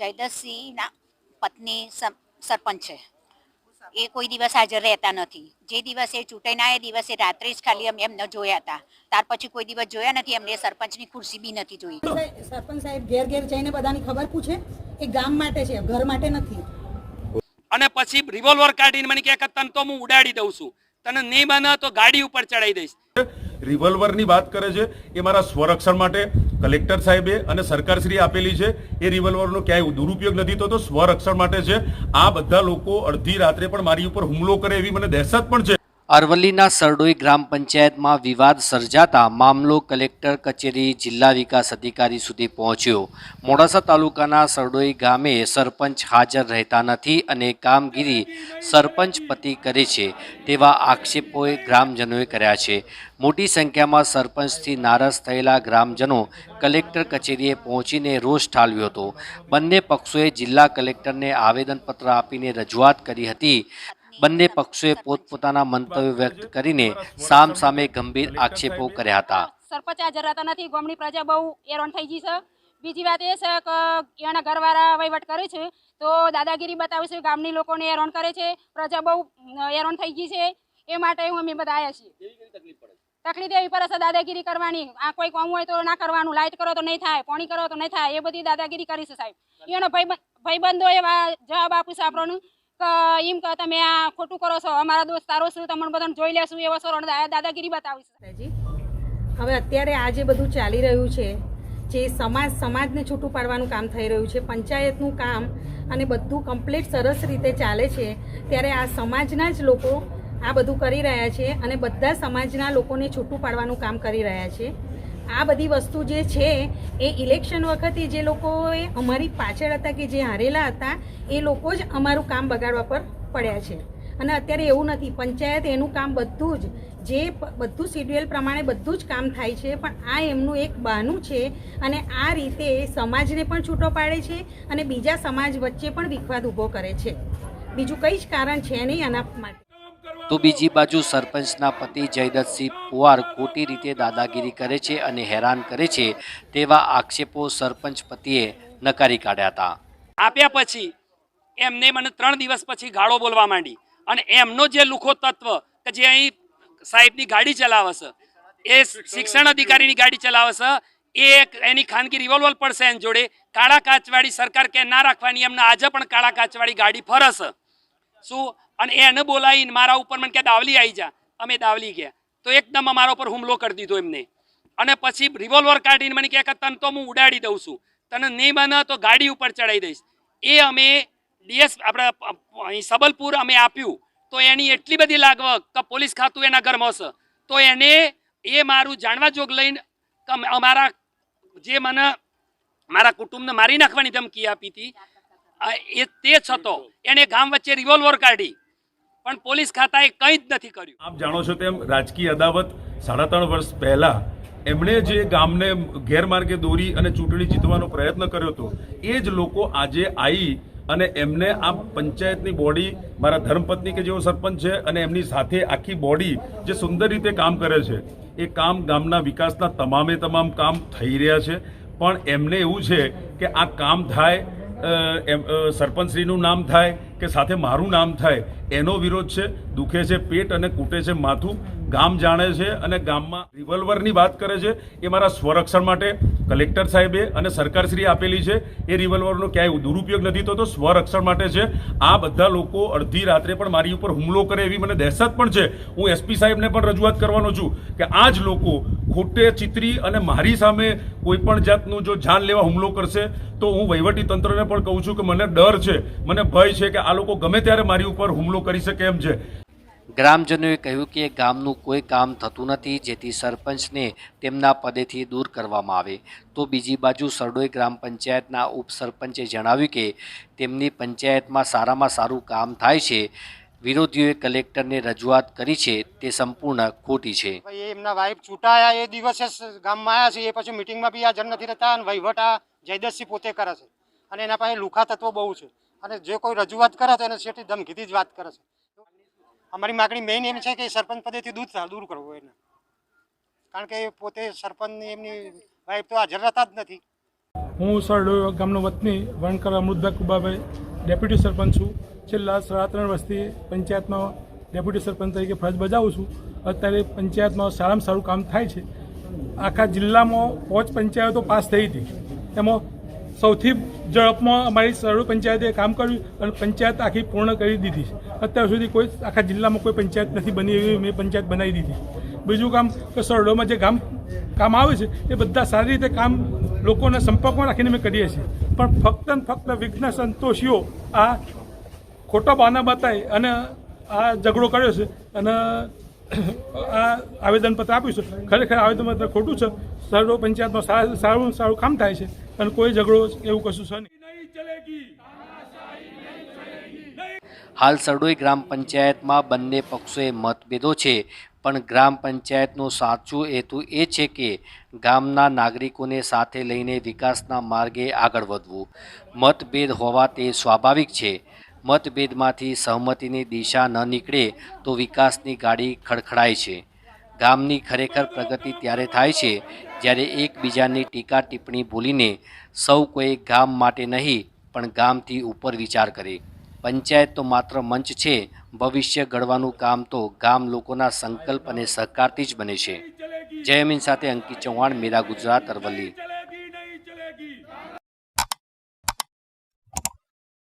જયદતસિંહના પત્ની સરપંચ છે. એ કોઈ દિવસ હાજર રહેતા નથી. જે દિવસે ચૂંટાઈને એ દિવસે રાત્રે જ ખાલી અમે એમને જોયા હતા. ત્યાર પછી કોઈ દિવસ જોયા નથી એમને સરપંચની ખુરશી બી નથી જોઈ. સરપંચ સાહેબ ઘેર ઘેર જઈને બધાની ખબર પૂછે એ ગામ માટે છે ઘર માટે નથી. અને પછી રિવોલ્વર કાઢીને મને કહે કે તને તો હું ઉડાડી દઉં છું. તને નહીં બને તો ગાડી ઉપર ચડાવી દઈશ. રિવોલ્વરની વાત કરે છે એ મારા સ્વરક્ષણ માટે કલેક્ટર સાહેબે અને સરકારશ્રી આપેલી છે, એ રિવોલ્વરનો ક્યાંય દુરુપયોગ નથી થતો, સ્વરક્ષણ માટે છે. આ બધા લોકો અડધી રાત્રે પણ મારી ઉપર હુમલો કરે એવી મને દહેશત પણ છે. અરવલ્લીના સરડોઈ ગ્રામ પંચાયતમાં વિવાદ સર્જાતા મામલો કલેક્ટર કચેરી જિલ્લા વિકાસ અધિકારી સુધી પહોંચ્યો. મોડાસા તાલુકાના સરડોઈ ગામે સરપંચ હાજર રહેતા નથી અને કામગીરી સરપંચ પતિ કરે છે તેવા આક્ષેપોએ ગ્રામજનોએ કર્યા છે. મોટી સંખ્યામાં સરપંચથી નારાજ થયેલા ગ્રામજનો કલેક્ટર કચેરીએ પહોંચીને રોષ ઠાલવ્યો હતો. બંને પક્ષોએ જિલ્લા કલેક્ટરને આવેદનપત્ર આપીને રજૂઆત કરી હતી. બંને પક્ષોએ પોતપોતાના મંતવ્યો વ્યક્ત કરીને સામ સામે ગંભીર આક્ષેપો કર્યા હતા. સરપંચ હાજર રહેતા નથી. ગામની પ્રજા બહુ હેરાન થઈ ગઈ છે. બીજી વાત એ છે કે એના ઘરવાળા વહીવટ કરે છે. તો દાદાગીરી બતાવે છે. ગામની લોકોને હેરાન કરે છે. પ્રજા બહુ હેરાન થઈ ગઈ છે. એ માટે હું અમે બધા આવ્યા છીએ. તકલીફ એવી પડે છે દાદાગીરી કરવાની. આ કોઈ કામ હોય તો ના કરવાનું. લાઇટ કરો તો નહીં થાય. પાણી કરો તો નહીં થાય. એ બધી દાદાગીરી કરી છે સાહેબ. એનો ભાઈ ભાઈબંધો એવા જવાબ આપું છે આપણને. એમ કે, તમે આ ખોટું કરો છો. અમારા દોસ્તારો છે, તમને બધાને જોઈ લેશું, એવો સર દાદાગીરી બતાવી છે હવે અત્યારે આ જે બધું ચાલી રહ્યું છે, જે સમાજ, સમાજને છૂટું પાડવાનું કામ થઈ રહ્યું છે, પંચાયતનું કામ અને બધું કમ્પ્લીટ સરસ રીતે ચાલે છે, ત્યારે આ સમાજના જ લોકો આ બધું કરી રહ્યા છે અને બધા સમાજના લોકોને છૂટું પાડવાનું કામ કરી રહ્યા છે. આ બધી વસ્તુ જે છે, એ ઇલેક્શન વખતે જે લોકોએ અમારી પાછળ હતા કે જે હારેલા હતા, એ લોકો જ અમારું કામ બગાડવા પર પડ્યા છે. અને અત્યારે એવું નથી, પંચાયત એનું કામ બધું જ, જે બધું શિડ્યુલ પ્રમાણે બધું જ કામ થાય છે, પણ આ એમનું એક બહાનું છે અને આ રીતે સમાજને પણ છૂટો પાડે છે અને બીજા સમાજ વચ્ચે પણ વિખવાદ ઊભો કરે છે. બીજું કંઈ જ કારણ છે નહીં આના માટે. તો બીજી બાજુ સરપંચના પતિ જયદત્તસિંહ પુવાર ખોટી રીતે દાદાગીરી કરે છે અને હેરાન કરે છે તેવા આક્ષેપો સરપંચ પતિએ નકારી કાઢ્યા હતા. આપ્યા પછી એમને મને ત્રણ દિવસ પછી ગાળો બોલવા માંડી અને એમનો જે લુખો તત્વ કે જે અહીં સાહેબની ગાડી ચલાવે છે એ શિક્ષણ અધિકારીની ગાડી ચલાવે છે એ એની ખાનગી રિવોલ્વર પડશે એની જોડે, કાળા કાચવાળી સરકાર કે ના રાખવાની એમને આજે પણ કાળા કાચવાળી ગાડી ફરશે. શું? અને એને બોલાવીને મારા ઉપર મને કે દાવલી આવી જા. અમે દાવલી ગયા. તો એકદમ અમારા ઉપર હુમલો કરી દીધો એમને. અને પછી રિવોલ્વર કાઢીને મને કહે કે તને તો હું ઉડાડી દઉં છું. તને નહીં બને તો ગાડી ઉપર ચડાવી દઈશ. એ અમે ડીએસ આપણે સબલપુર અમે આપ્યું. તો એની એટલી બધી લાગવક કે પોલીસ ખાતું એના ઘરમાં હશે તો એને એ મારું જાણવા જોગ લઈને અમારા જે મને મારા કુટુંબને મારી નાખવાની ધમકી આપી હતી એ તે છતો એને ગામ વચ્ચે રિવોલ્વર કાઢી. પણ પોલીસ ખાતાએ કંઈ જ નથી કર્યું. આપ જાણો છો તેમ રાજકીય અદાવત સાડા ત્રણ વર્ષ પહેલા એમણે જે ગામને ગેરમાર્ગે દોરી અને ચૂંટણી જીતવાનો પ્રયત્ન કર્યો હતો, એ જ લોકો આજે આવી અને એમને આ પંચાયતની બોડી, મારા ધર્મપત્ની કે જેઓ સરપંચ છે અને એમની સાથે આખી બોડી જે સુંદર રીતે કામ કરે છે, એ કામ ગામના વિકાસના તમામે તમામ કામ થઈ રહ્યા છે. પણ એમને એવું છે કે આ કામ થાય સરપંચશ્રીનું નામ થાય કે સાથે મારું નામ થાય, એનો વિરોધ છે, દુખે છે, પેટ અને કૂટે છે, માથું ગામ જાણે છે અને ગામમાં રિવોલ્વરની વાત કરે છે, એ મારા સ્વરક્ષણ માટે કલેક્ટર સાહેબે અને સરકારશ્રી આપેલી છે, એ રિવોલ્વરનો ક્યાંય દુરુપયોગ નથી થતો, સ્વરક્ષણ માટે છે. આ બધા લોકો અડધી રાત્રે પણ મારી ઉપર હુમલો કરે એવી મને દહેશત પણ છે. હું એસપી સાહેબને પણ રજૂઆત કરવાનો છું કે આ જ લોકો ખોટે, ચિત્રી અને મારી સામે કોઈ પણ જાતનું જો જાન લેવા હુમલો કરશે, તો હું વહીવટી તંત્રને પણ કહું છું કે મને ડર છે, મને ભય છે કે આ લોકો ગમે ત્યારે મારી ઉપર હુમલો કરી શકે એમ છે. ગ્રામજનોએ કહ્યું કે ગામનું કોઈ કામ થતું નથી જેથી સરપંચને તેમના પદેથી દૂર કરવામાં આવે. તો બીજી બાજુ સરડોઈ ગ્રામ પંચાયતના ઉપસરપંચે જણાવ્યું કે તેમની પંચાયતમાં સારામાં સારું કામ થાય છે. વિરોધીઓએ કલેક્ટરને રજૂઆત કરી છે. તે સંપૂર્ણ ખોટી છે. ભાઈ એમના વાઈફ છૂટાયા એ દિવસે જ ગામમાં આવ્યા છે એ પછી મિટિંગમાં બી હાજર નથી રહેતા અને વહીવટ આ જયદતસિંહ પોતે કરે છે. અને એના પાસે લુખા તત્વો બહુ છે. અને જે કોઈ રજૂઆત કરે તો એને સેઠી ધમકીથી જ વાત કરે છે. અમારી માગણી મેઇન એમ છે કે સરપંચ પદેથી થા- દૂર કરવો એને. કારણ કે પોતે સરપંચની એમની વાઈફ તો હાજર રહેતા જ નથી. હું સરડો ગામનો વતની વણકર અમૃતભાઈ કુબાભાઈ, ડેપ્યુટી સરપંચ છું. છેલ્લા સાડા ત્રણ વર્ષથી પંચાયતમાં ડેપ્યુટી સરપંચ તરીકે ફરજ બજાવું છું. અત્યારે પંચાયતમાં સારામાં સારું કામ થાય છે. આખા જિલ્લામાં પાંચ પંચાયતો પાસ થઈ હતી. એમાં સૌથી ઝડપમાં અમારી સરળ પંચાયતે કામ કર્યું અને પંચાયત આખી પૂર્ણ કરી દીધી અત્યાર સુધી કોઈ આખા જિલ્લામાં કોઈ પંચાયત નથી બની એવી મેં પંચાયત બનાવી દીધી બીજું કામ કે સરડોમાં જે ગામ કામ આવે છે, એ બધા સારી રીતે કામ લોકોના સંપર્કમાં રાખીને અમે કરીએ છીએ. પણ ફક્ત ને ફક્ત વિઘ્ન સંતોષીઓ આ ખોટા બહાના બતાવી અને આ ઝઘડો કર્યો છે અને આ આવેદનપત્ર આપ્યું છે. ખરેખર આવેદનપત્ર ખોટું છે. સરડો પંચાયતમાં સારું સારું કામ થાય છે. અને કોઈ ઝઘડો એવું કશું છે હાલ સરડોઈ ગ્રામ પંચાયતમાં બંને પક્ષોએ મતભેદો છે, પણ ગ્રામ પંચાયતનો સાચો હેતુ એ છે કે ગામના નાગરિકોને સાથે લઈને વિકાસના માર્ગે આગળ વધવું. મતભેદ હોવા તે સ્વાભાવિક છે. મતભેદમાંથી સહમતિની દિશા ન નીકળે તો વિકાસની ગાડી ખડખડાય છે. ગામની ખરેખર પ્રગતિ ત્યારે થાય છે જ્યારે એકબીજાની ટીકા ટિપ્પણી ભૂલીને સૌ કોઈ ગામ માટે નહીં, પણ ગામથી ઉપર વિચાર કરે. પંચાયત તો માત્ર મંચ છે, ભવિષ્ય ઘડવાનું કામ તો ગામ લોકોના સંકલ્પ અને સહકારથી જ બને છે. જય સાથે અંકિત ચૌહાણ, મેરા ગુજરાત અરવલ્લી.